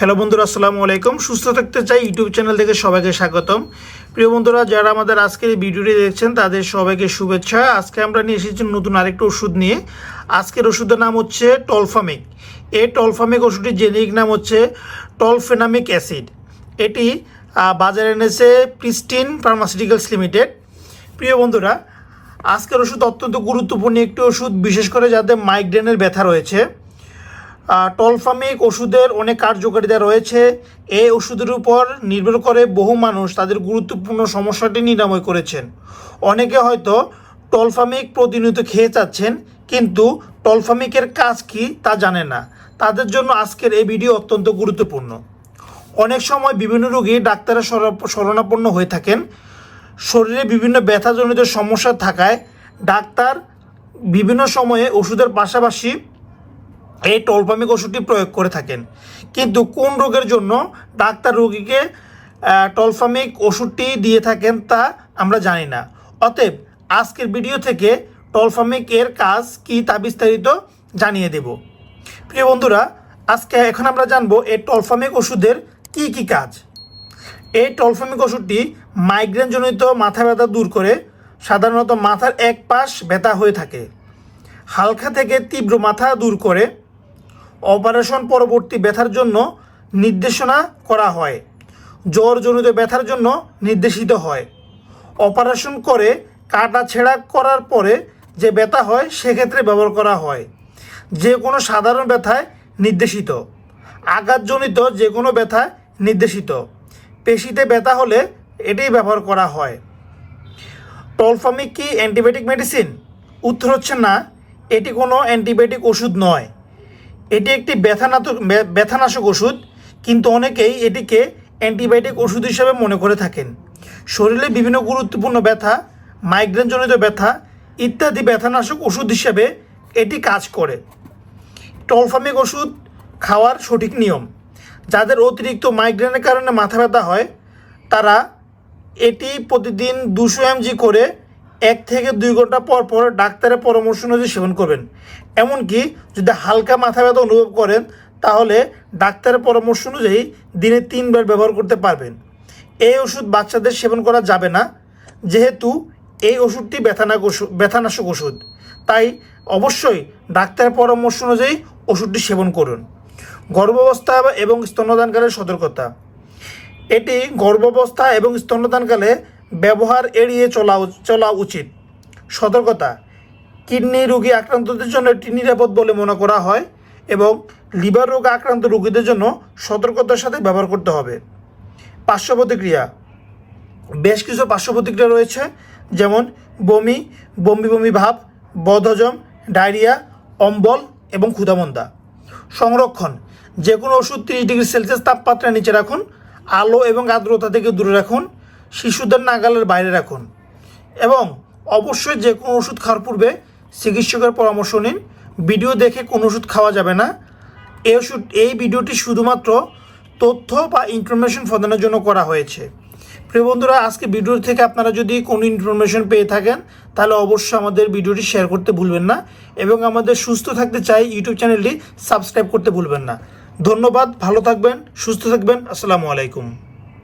Hello বন্ধুরা, আসসালামু আলাইকুম। সুস্থ থাকতে চাই ইউটিউব চ্যানেল থেকে সবাইকে স্বাগতম। প্রিয় বন্ধুরা, যারা আমাদের আজকের এই ভিডিওটি দেখছেন, তাদের সবাইকে শুভেচ্ছা। আজকে আমরা নিয়ে এসেছি নতুন আরেকটা ওষুধ নিয়ে। আজকের ওষুধের নাম হচ্ছে টলফামিক। এই টলফামিক ওষুধটির জেনেরিক নাম হচ্ছে টলফেনামিক অ্যাসিড। এটি বাজারে এনেছে প্রিস্টিন ফার্মাসিউটিক্যালস লিমিটেড। প্রিয় বন্ধুরা, আজকের ওষুধ অত্যন্ত গুরুত্বপূর্ণ একটি ওষুধ, বিশেষ করে যাদের মাইগ্রেনের ব্যথা রয়েছে। টলফামিক ওষুধের অনেক কার্যকারিতা রয়েছে। এই ওষুধের উপর নির্ভর করে বহু মানুষ তাদের গুরুত্বপূর্ণ সমস্যাটি নিরাময় করেছেন। অনেকে হয়তো টলফামিক প্রতিনিয়ত খেয়ে চাচ্ছেন কিন্তু টলফামিকের কাজ কি তা জানে না। তাদের জন্য আজকের এই ভিডিও অত্যন্ত গুরুত্বপূর্ণ। অনেক সময় বিভিন্ন রোগী ডাক্তারের শর- শরণাপন্ন হয়ে থাকেন। শরীরে বিভিন্ন ব্যথাজনিত সমস্যা থাকায় ডাক্তার বিভিন্ন সময়ে ওষুধের পাশাপাশি এই টলফামিক ওষুধটি প্রয়োগ করে থাকেন। কিন্তু কোন রোগের জন্য ডাক্তার রোগীকে টলফামিক ওষুধটি দিয়ে থাকেন তা আমরা জানি না। অতএব আজকের ভিডিও থেকে টলফামিক এর কাজ কি তা বিস্তারিত জানিয়ে দেব। প্রিয় বন্ধুরা, আজকে এখন আমরা জানব এই টলফামিক ওষুধের কি কি কাজ। এই টলফামিক ওষুধটি মাইগ্রেনজনিত মাথা ব্যথা দূর করে সাধারণত মাথার এক পাশ ব্যথা হয়ে থাকে। হালকা থেকে তীব্র মাথা দূর করে অপারেশন পরবর্তী ব্যথার জন্য নির্দেশনা করা হয়। জ্বরজনিত ব্যথার জন্য নির্দেশিত হয়। অপারেশন করে কাটা ছেঁড়া করার পরে যে ব্যথা হয়, সেক্ষেত্রে ব্যবহার করা হয়। যে কোনো সাধারণ ব্যথায় নির্দেশিত। আঘাতজনিত যে কোনো ব্যথায় নির্দেশিত। পেশিতে ব্যথা হলে এটাই ব্যবহার করা হয়। টলফামিক কি অ্যান্টিবায়োটিক মেডিসিন? উত্তর হচ্ছে না। এটি কোনো অ্যান্টিবায়োটিক ওষুধ নয়। এটি একটি ব্যথানাশক ব্যথানাশক ওষুধ, কিন্তু অনেকেই এটিকে অ্যান্টিবায়োটিক ওষুধ হিসেবে মনে করে থাকেন। শরীরে বিভিন্ন গুরুত্বপূর্ণ ব্যথা মাইগ্রেনজনিত ব্যথা ইত্যাদি ব্যথানাশক ওষুধ হিসেবে এটি কাজ করে। টলফামিক ওষুধ খাওয়ার সঠিক নিয়ম। যাদের অতিরিক্ত মাইগ্রেনের কারণে মাথা ব্যথা হয়, তারা এটি প্রতিদিন দুশো এমজি করে এক থেকে দুই ঘণ্টা পর পর ডাক্তারের পরামর্শ অনুযায়ী সেবন করবেন। এমনকি যদি হালকা মাথা ব্যথা অনুভব করেন, তাহলে ডাক্তারের পরামর্শ অনুযায়ী দিনে তিনবার ব্যবহার করতে পারবেন। এই ওষুধ বাচ্চাদের সেবন করা যাবে না, যেহেতু এই ওষুধটি ব্যথানাক ওষুধ ব্যথানাশক ওষুধ। তাই অবশ্যই ডাক্তারের পরামর্শ অনুযায়ী ওষুধটি সেবন করুন। গর্ভাবস্থা এবং স্তন্যদানকালের সতর্কতা। এটি গর্ভাবস্থা এবং স্তন্যদানকালে ব্যবহার এড়িয়ে চলা চলা উচিত। সতর্কতা, কিডনি রোগী আক্রান্তদের জন্য এটি নিরাপদ বলে মনে করা হয় এবং লিভার রোগ আক্রান্ত রোগীদের জন্য সতর্কতার সাথে ব্যবহার করতে হবে। পার্শ্ব প্রতিক্রিয়া, বেশ কিছু পার্শ্ব প্রতিক্রিয়া রয়েছে, যেমন বমি বমি বমি ভাব, বদহজম, ডায়রিয়া, অম্বল এবং ক্ষুধামন্দা। সংরক্ষণ যে কোনো ওষুধ তিরিশ ডিগ্রি সেলসিয়াস তাপমাত্রার নিচে রাখুন, আলো এবং আর্দ্রতা থেকে দূরে রাখুন শিশুদের নাগালের বাইরে রাখুন এবং অবশ্যই যে কোনো ওষুধ খাওয়ার পূর্বে চিকিৎসকের পরামর্শ নিন। ভিডিও দেখে কোনো ওষুধ খাওয়া যাবে না। এই ওষুধ, এই ভিডিওটি শুধুমাত্র তথ্য বা ইনফরমেশন প্রদানের জন্য করা হয়েছে। প্রিয় বন্ধুরা, আজকে ভিডিও থেকে আপনারা যদি কোনো ইনফরমেশন পেয়ে থাকেন, তাহলে অবশ্যই আমাদের ভিডিওটি শেয়ার করতে ভুলবেন না এবং আমাদের সুস্থ থাকতে চাই ইউটিউব চ্যানেলটি সাবস্ক্রাইব করতে ভুলবেন না। ধন্যবাদ, ভালো থাকবেন, সুস্থ থাকবেন। আসসালামু আলাইকুম।